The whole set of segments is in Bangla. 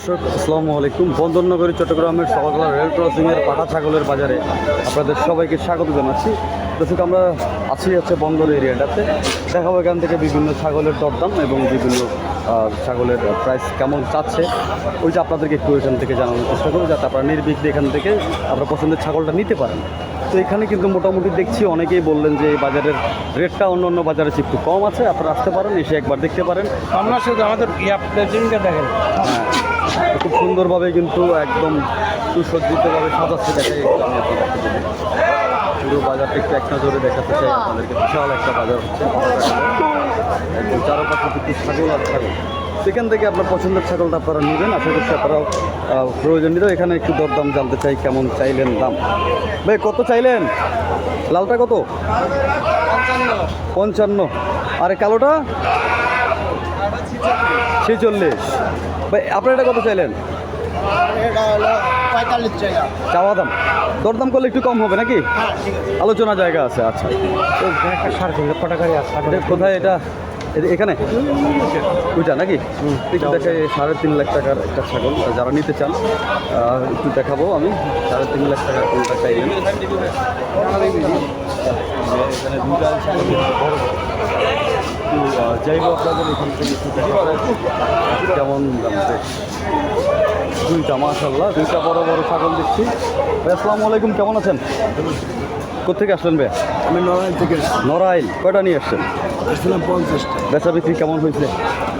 দর্শক আসসালামু আলাইকুম। বন্দরনগরী চট্টগ্রামের সকালবেলা রেল ক্রসিংয়ের পাটা ছাগলের বাজারে আপনাদের সবাইকে স্বাগত জানাচ্ছি। দর্শক আমরা আছি হচ্ছে বন্দর এরিয়াটাতে। দেখাবো এখান থেকে বিভিন্ন ছাগলের দরদাম এবং বিভিন্ন ছাগলের প্রাইস কেমন চাচ্ছে। ওই যে আপনাদেরকে একটু এখান থেকে জানানোর চেষ্টা করব যাতে আপনারা নির্বিঘ্নে এখান থেকে আপনার পছন্দের ছাগলটা নিতে পারেন। তো এখানে কিন্তু মোটামুটি দেখছি অনেকেই বললেন যে এই বাজারের রেটটা অন্য অন্য বাজারে একটু কম আছে। আপনারা আসতে পারেন এসে একবার দেখতে পারেন। আমরা শুধু আমাদের দেখেন। হ্যাঁ, খুব সুন্দরভাবে কিন্তু একদম সুসজ্জিতভাবে সাজাচ্ছে দেখে আমি পুরো বাজারটা একটু এক নজরে দেখাতে চাই আপনাদেরকে। বিশাল একটা বাজার হচ্ছে। একদম চারপাশে কিন্তু ছাগল আর ছাগল। সেখান থেকে আপনার পছন্দের ছাগলটা আপনারা নেবেন। আশা করছি আপনারাও প্রয়োজনীয় এখানে একটু দরদাম জানতে চাই কেমন চাইলেন দাম। ভাই, কত চাইলেন? লালটা কত? পঞ্চান্ন। আরে কালোটা? ছেচল্লিশ। ভাই আপনার এটা কত চাইলেন? চাওয়া দাম। দরদাম করলে একটু কম হবে নাকি? হ্যাঁ আলোচনা জায়গা আছে আচ্ছা। কোথায় এটা? এখানে? ওইটা নাকি? একটু দেখে সাড়ে তিন লাখ টাকার একটা ছাগল যারা নিতে চান একটু দেখাবো আমি। সাড়ে তিন লাখ টাকার কোনটা চাইলেন? এখানে একটু যাইবো আপনাদের এখান থেকে একটু দেখাবো কেমন দাম। দুইটা মাশাল্লাহ দুইটা বড় বড় ছাগল দেখছি। ভাই আসসালামু আলাইকুম কেমন আছেন? কোথেকে আসলেন ভাই? আমি নড়াইল থেকে নড়াইল কয়টা নিয়ে আসছেন? আসছিলাম পঞ্চাশটা বেচা বিক্রি কেমন হয়েছে?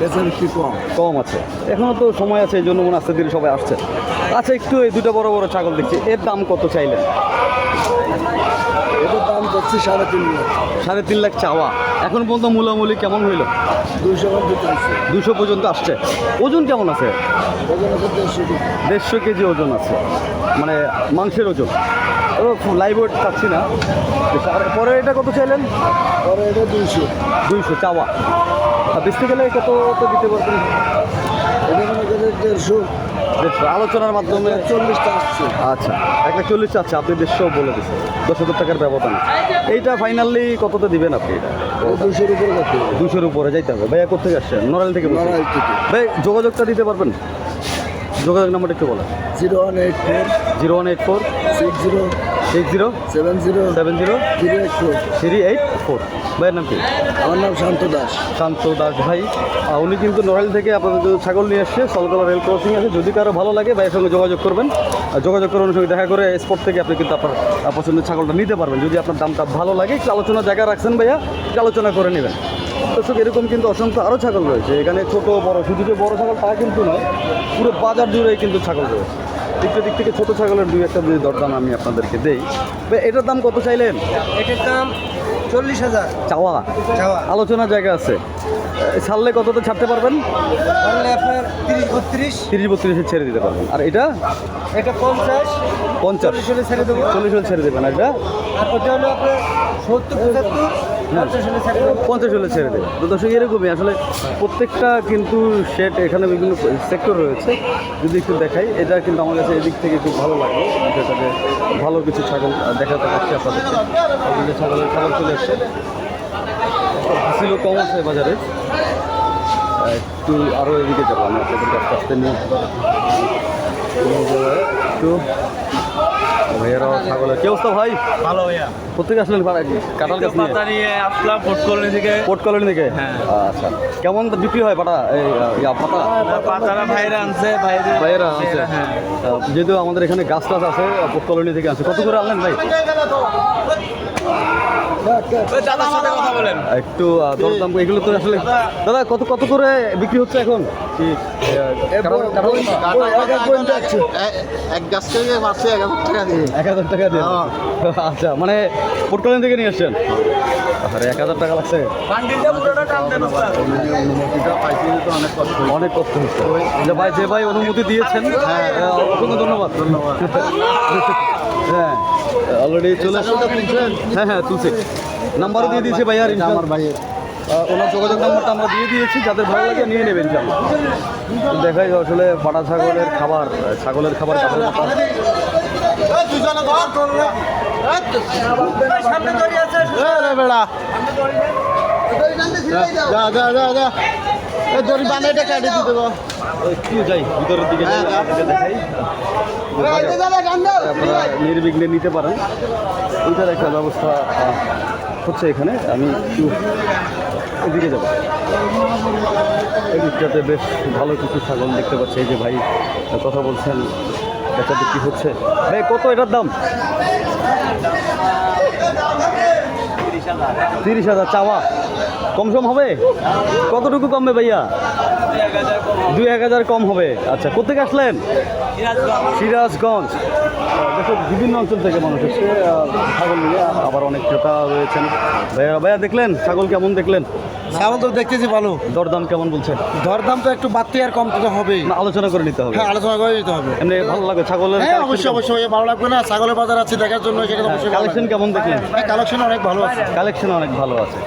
বেচার একটু কম। কম আছে। এখনও তো সময় আছে এই জন্য মনে আস্তে ধীরে সবাই আসছে। আচ্ছা একটু এই দুটো বড় বড় ছাগল দেখছি। এর দাম কত চাইলেন? এটার সাড়ে তিন লাখ। সাড়ে তিন লাখ চাওয়া। এখন পর্যন্ত মূলামূলি কেমন হইল? দুইশো মধ্যে চাইছে দুশো পর্যন্ত আসছে। ওজন কেমন আছে? ওজন আছে দেড়শো কেজি। ওজন আছে। মানে মাংসের ওজন? লাইভ ওয়েট চাচ্ছি না। পরে এটা কত চাইলেন? পরে এটা দুইশো। দুইশো চাওয়া। আর বেচতে গেলে কত দিতে পারবেন? এটা মনে দেড়শো। আলোচনার মাধ্যমে চল্লিশটা আসছে। আচ্ছা এক লাখ চল্লিশ আছে আপনি দেড়শো বলে দিচ্ছেন। দশ হাজার টাকার ব্যবধান এইটা ফাইনালি কততে দিবেন আপনি? এটা দুশোর উপরে দুশোর উপরে যাইতে হবে। ভাইয়া কোথেকে আসছেন? নড়াইল থেকে? নড়াইল থেকে। ভাই যোগাযোগটা দিতে পারবেন? যোগাযোগ নাম্বারটা একটু বলেন। Zero one eight four zero one eight four six zero six zero? Seven zero. Seven zero? Three eight four. Three eight four. ভাইয়ের নাম কি? আমার নাম শান্ত দাস। শান্ত দাস ভাই। উনি কিন্তু নড়াইল থেকে আপনাদের ছাগল নিয়ে এসছে। সলকলা রেল ক্রসিং আছে। যদি কারও ভালো লাগে ভাইয়ের সঙ্গে যোগাযোগ করবেন। আর যোগাযোগ করে ওনার সঙ্গে দেখা করে স্পট থেকে আপনি কিন্তু আপনার পছন্দের ছাগলটা নিতে পারবেন। যদি আপনার দামটা ভালো লাগে একটু আলোচনা জায়গা রাখছেন ভাইয়া আলোচনা করে নেবেন। দর্শক এরকম কিন্তু অসংখ্য আরও ছাগল রয়েছে। এখানে ছোট বড় শুধু যে বড় ছাগল তা কিন্তু নয় পুরো বাজার জুড়েই কিন্তু ছাগল রয়েছে। দিকটা দিক থেকে ছোটো ছাগলের দুই একটা যদি দরদাম আমি আপনাদেরকে দেই এটার দাম কত চাইলেন? এটার দাম চল্লিশ হাজার। চাওয়া? চাওয়া। আলোচনা জায়গা আছে। ছাড়লে কততে ছাড়তে পারবেন? আপনার তিরিশ বত্রিশ। তিরিশ বত্রিশে ছেড়ে দিতে পারবেন। আর এটা? এটা পঞ্চাশ। পঞ্চাশ। ছেড়ে দেবো। চল্লিশ ছেড়ে দেবেন এটা? আর ওটা হলো আপনার সত্তর পঁচাত্তর। পঞ্চাশ হলে ছেড়ে দেবো। তো দর্শক, এরকমই আসলে প্রত্যেকটা কিন্তু শেড এখানে বিভিন্ন সেক্টর রয়েছে। যদি একটু দেখাই, এটা কিন্তু আমার কাছে এদিক থেকে খুব ভালো লাগল। যেটাতে ভালো কিছু ছাগল দেখাতে পারছি আপনাদের ছাগলের খাবার চলে এসছে হাসিলও কম আছে বাজারে। একটু আরও এদিকে যাব। আমি আপনাদেরকে আস্তে আস্তে নিয়ে একটু ভাইয়েরাও ছাগলের কি অবস্থা ভাই? ভালো ভাইয়া। কোথেকে আসলেন ভাড়া কাঁঠাল গাছ নিয়ে। আসলাম ফুট কলোনি থেকে। পোর্ট কলোনি থেকে? হ্যাঁ। আচ্ছা। কেমন বিক্রি হয় পাটা? এই ইয়া পাতা? পাতারা ভাইরা আনছে ভাইরে ভাইয়েরা আছে হ্যাঁ। যেহেতু আমাদের এখানে গাছ টাছ আছে পোর্ট কলোনি থেকে আছে কত করে আনলেন ভাই? দাদার সাথে কথা বলেন। একটু দরদাম এগুলো তো আসলে দাদা কত কত করে বিক্রি হচ্ছে এখন? এক গাছ থেকে মাসে এক হাজার টাকা দিয়ে। এক হাজার টাকা দিয়ে? আচ্ছা মানে পোর্ট থেকে নিয়ে আসছেন? আরে এক হাজার টাকা লাগছে। বান্ডিলটা পুরোটা টান দেন উস্তাদ। অনুমতিটা পাইতে তো অনেক কষ্ট অনেক কষ্ট হচ্ছে যে ভাই যে ভাই অনুমতি দিয়েছেন হ্যাঁ অসংখ্য ধন্যবাদ। ধন্যবাদ। হ্যাঁ। অলরেডি চলে হ্যাঁ হ্যাঁ তুলছি। নাম্বারও দিয়ে দিয়েছি ভাই আর আমার ভাইয়ের। ওনার যোগাযোগ নাম্বারটা আমরা দিয়ে দিয়েছি যাদের ভালো লাগে নিয়ে নেবেন ইনশাল্লাহ। দেখাই আসলে পাটা ছাগলের খাবার ছাগলের খাবার দাঁড়িয়ে বেড়া। যা যা যা যা। দড়ি বানাইটা কাটে দিতে গো একটু যাই ভিতরের দিকে যাই, হ্যাঁ, দেখাই। আপনারা নির্বিঘ্নে নিতে পারেন। ওইটার একটা ব্যবস্থা হচ্ছে এখানে। আমি একটু এদিকে যাব। এদিকটাতে বেশ ভালো কিছু ছাগল দেখতে পাচ্ছি। এই যে ভাই কথা বলছেন এটা বিক্রি হচ্ছে? ভাই কত এটার দাম? তিরিশ হাজার চাওয়া। কমসম হবে? কতটুকু কমবে ভাইয়া? দুই এক হাজার কম হবে। আচ্ছা কোথেকে আসলেন? সিরাজগঞ্জ। দেখো বিভিন্ন অঞ্চল থেকে মানুষ এসে ছাগল নিয়ে আবার অনেক ক্রেতা রয়েছেন। ভাইয়া ভাইয়া দেখলেন? ছাগল কেমন দেখলেন? ছাগল তো দেখতেছি ভালো। দরদাম কেমন বলছেন? দরদাম তো একটু বাড়তি আর কম তো হবেই। না আলোচনা করে নিতে হবে। হ্যাঁ আলোচনা করে দিতে হবে। এমনি ভালো লাগে ছাগলের হ্যাঁ অবশ্যই অবশ্যই ভালো লাগবে না। ছাগলের বাজার আছে দেখার জন্য সেটা অবশ্যই কালেকশন কেমন দেখলেন? কালেকশন অনেক ভালো আছে। কালেকশন অনেক ভালো আছে।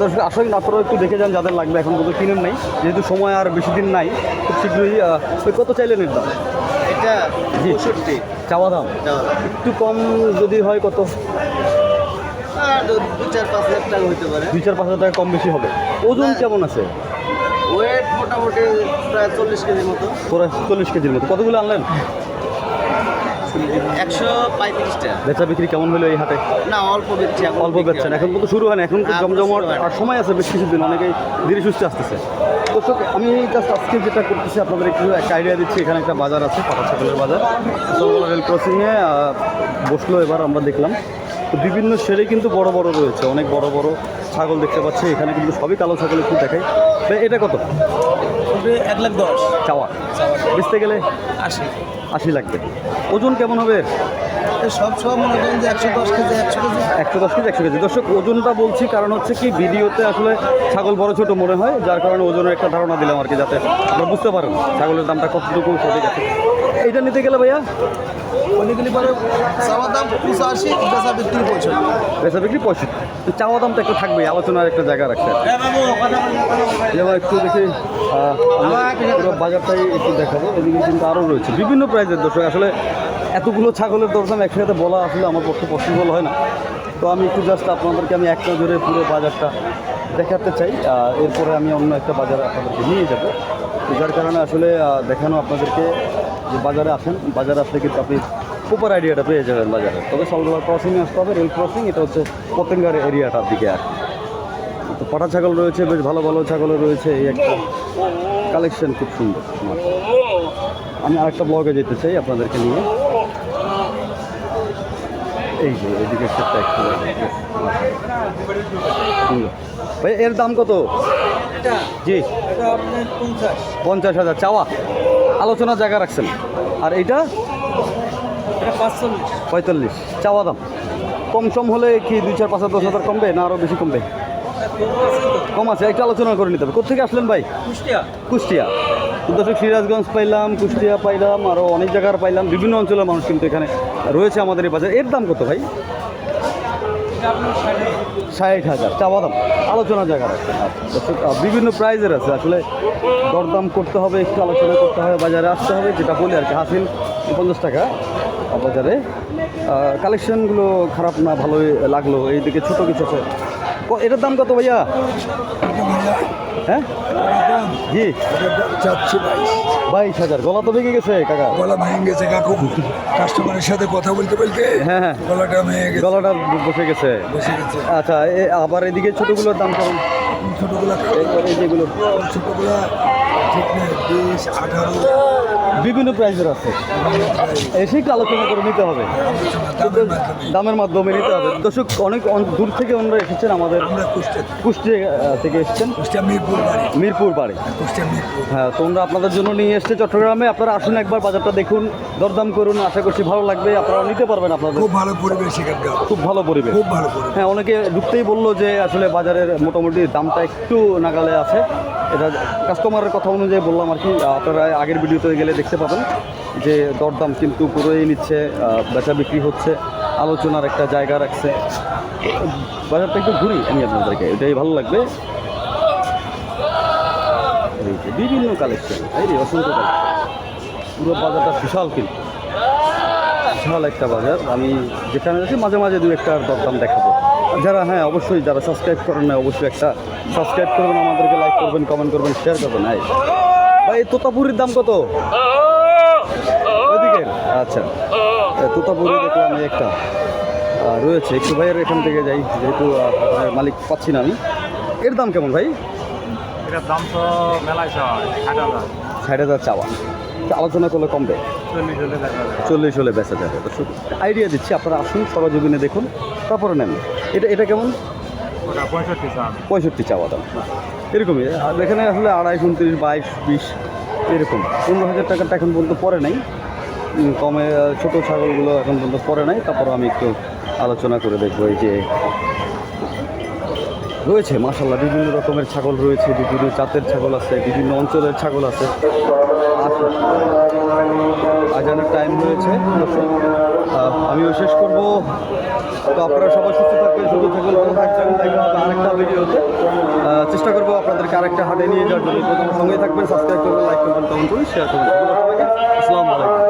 দর্শক আসলে আপনারাও একটু দেখে যান যাদের লাগবে এখন পর্যন্ত কিনেন নাই। যেহেতু সময় আর বেশি দিন নাই খুব শীঘ্রই ওই কত চাইলেন এর দাম? এটা পঁয়ষট্টি। চাওয়া দাম? একটু কম যদি হয় কত? দু চার পাঁচ লাখ টাকা হইতে পারে। দুই চার পাঁচ হাজার টাকা কম বেশি হবে। ওজন কেমন আছে? ওয়েট মোটামুটি প্রায় চল্লিশ কেজির মতো। পুরো চল্লিশ কেজির মতো। কতগুলো আনলেন? একশো পঁয়ত্রিশটা। বেচা বিক্রি কেমন হলো এই হাটে? না অল্প বেচছি অল্প বেচছেন। এখন। কিন্তু শুরু হয় না এখন তো জমজমাট শুরু। আর সময় আছে বেশ কিছুদিন অনেকেই ধীরে সুস্থে আসতেছে। দর্শক আমি জাস্ট আজকে যেটা করতেছি আপনাদের একটু একটা আইডিয়া দিচ্ছি এখানে একটা বাজার আছে পাতা ছাগলের বাজার। রেল ক্রসিংয়ে বসল এবার আমরা দেখলাম। তো বিভিন্ন শেডে কিন্তু বড় বড় রয়েছে অনেক বড় বড় ছাগল দেখতে পাচ্ছি। এখানে কিন্তু সবই কালো ছাগল একটু দেখাই। তো এটা কত? এক লাখ দশ। চাওয়া। বেচতে গেলে আশি। আশি লাগবে। ওজন কেমন হবে? সব সব মনে করেন যে একশো দশ কেজি একশো কেজি। একশো দশ কেজি একশো কেজি। দর্শক ওজনটা বলছি কারণ হচ্ছে কি ভিডিওতে আসলে ছাগল বড় ছোট মনে হয় যার কারণে ওজনের একটা ধারণা দিলাম আর কি যাতে আপনারা বুঝতে পারেন ছাগলের দামটা কতটুকু সঠিক আছে। এইটা নিতে গেলে ভাইয়া? অনেকগুলি পরে চাওয়ার দাম পঁচাশি বেচা বিক্রি পঁয়ষট্টি বেচা বিক্রি পঁয়ষট্টি তো চাওয়া দামটা একটু থাকবে আলোচনার একটা জায়গা রাখছে যেমন একটু দেখি বাজারটাই একটু দেখাবো এদিকে কিন্তু আরও রয়েছে। বিভিন্ন প্রাইজের দর্শক আসলে এতগুলো ছাগলের দরদাম একসাথে বলা আসলে আমার পক্ষে পসিবল হয় না। তো আমি একটু জাস্ট আপনাদেরকে আমি এক নজরে পুরো বাজারটা দেখাতে চাই। এরপরে আমি অন্য একটা বাজার আপনাদেরকে নিয়ে যাব। তো যার কারণে আসলে দেখানো আপনাদেরকে যে বাজারে আসেন বাজারে আসলে কিন্তু আপনি প্রপার আইডিয়াটা পেয়ে যাবেন বাজারে। তবে সলগোলা ক্রসিংয়ে আসতে হবে রেল ক্রসিং এটা হচ্ছে পতেঙ্গার এরিয়াটার দিকে আর তো পাটা ছাগল রয়েছে বেশ ভালো ভালো ছাগলও রয়েছে এই একটা কালেকশন খুব সুন্দর। আমি আরেকটা ব্লগে যেতে চাই আপনাদেরকে নিয়ে। এই যে এদিকে ভাই এর দাম কত? জি। পঞ্চাশ হাজার চাওয়া? আলোচনার জায়গা রাখছেন। আর এইটা? এটা পঁয়তাল্লিশ। চাওয়া দাম। কম সম হলে কি দুই চার পাঁচ হাজার দশ হাজার কমবে না আরও বেশি কমবে? কম আছে একটা আলোচনা করে নিতে হবে। কোথেকে আসলেন ভাই? কুষ্টিয়া। কুষ্টিয়া। দর্শক সিরাজগঞ্জ পাইলাম কুষ্টিয়া পাইলাম আরও অনেক জায়গার পাইলাম। বিভিন্ন অঞ্চলের মানুষ কিন্তু এখানে রয়েছে আমাদের এই বাজার। এর দাম কত ভাই? ষাট হাজার। চা, বাদাম। আলোচনা জায়গা আছে বিভিন্ন প্রাইজের আছে। আসলে দরদাম করতে হবে, একটু আলোচনা করতে হবে, বাজারে আসতে হবে, যেটা বলি আর কি, হাসিল পঞ্চাশ টাকা। বাজারে কালেকশনগুলো খারাপ না, ভালোই লাগল। এইদিকে ছোটো কিছু আছে। এটার দাম কত ভাইয়া? হ্যাঁ? জি। চাচ্ছি বাইশ হাজার। গলা তো ভেঙে গেছে কাকা। গলা ভেঙে গেছে কাকু কাস্টমারের সাথে কথা বলতে বলতে হ্যাঁ। গলাটা ভেঙে গেছে গলাটা বসে গেছে। বসে গেছে আচ্ছা এ আবার এদিকে ছোটোগুলোর দাম কেমন? ছোটগুলা যেগুলো ছোটগুলা ঠিক নেই বিশ আঠারো। বিভিন্ন প্রাইজের আছে। এসে একটু আলোচনা করে নিতে হবে। দামের মাধ্যমে নিতে হবে। দর্শক অনেক দূর থেকে ওনারা এসেছেন আমাদের কুষ্টিয়া। থেকে এসেছেন। মিরপুর বাড়ি। হ্যাঁ তোমরা আপনাদের জন্য নিয়ে এসছে চট্টগ্রামে। আপনারা আসুন একবার বাজারটা দেখুন দরদাম করুন। আশা করছি ভালো লাগবে। আপনারা নিতে পারবেন আপনাদের। খুব ভালো পরিবেশ খুব ভালো পরিবেশ। খুব ভালো হ্যাঁ অনেকে ঢুকতেই বলল যে আসলে বাজারের মোটামুটি দামটা একটু নাগালে আছে। এটা কাস্টমারের কথা অনুযায়ী বললাম আর কি। আপনারা আগের ভিডিওতে গেলে দেখতে পাবেন যে দরদাম কিন্তু পুরোই নিচ্ছে বেচা বিক্রি হচ্ছে, আলোচনার একটা জায়গা রাখছে। বাজারটা একটু ঘুরি আমি আপনাদেরকে, এটাই ভালো লাগবে। বিভিন্ন কালেকশন এই রে অসংখ্য পুরো বাজারটা বিশাল কিন্তু। বিশাল একটা বাজার। আমি যেখানে আছি, মাঝে মাঝে দু একটা দরদাম দেখাবো। যারা হ্যাঁ অবশ্যই যারা সাবস্ক্রাইব করেন না, অবশ্যই একটা সাবস্ক্রাইব করবেন, আমাদেরকে লাইক করবেন কমেন্ট করবেন শেয়ার করবেন। ভাই ভাই তোতাপুরির দাম কত? ওইদিকে আচ্ছা। তোতাপুরি দেখলাম একটা। রয়েছে। একটু ভাইয়ের এখান থেকে যাই যেহেতু মালিক পাচ্ছি না আমি। এর দাম কেমন ভাই? এটার দাম তো মেলায় ষাট হাজার। ষাট হাজার চাওয়া। আলোচনা করলে কমবে চল্লিশ হলে বেচা যাবে। আইডিয়া দিচ্ছি আপনারা আসুন সরজমিনে দেখুন তারপরে নেন। এটা এটা কেমন? পঁয়ষট্টি চাওয়া। দাম। এরকমই। আর এখানে আসলে আড়াইশ উনত্রিশ বাইশ বিশ এরকম। পনেরো হাজার টাকাটা এখন পর্যন্ত পরে নাই। কমে ছোটো ছাগলগুলো এখন পর্যন্ত পরে নাই। তারপর আমি একটু আলোচনা করে দেখব এই যে রয়েছে মাসাল্লাহ বিভিন্ন রকমের ছাগল রয়েছে বিভিন্ন জাতের ছাগল আছে বিভিন্ন অঞ্চলের ছাগল আছে। আজানের টাইম আহ, আমিও শেষ করব। তো আপনারা সবাই সুস্থ থাকবেন সুস্থ থাকবেন আরেকটা ভিডিওতে। চেষ্টা করব আপনাদেরকে আরেকটা হাটে নিয়ে যাওয়ার জন্য। সঙ্গে থাকবেন সাবস্ক্রাইব করবেন লাইক করবেন কমেন্ট করবেন শেয়ার করবেন। ধন্যবাদ সবাইকে।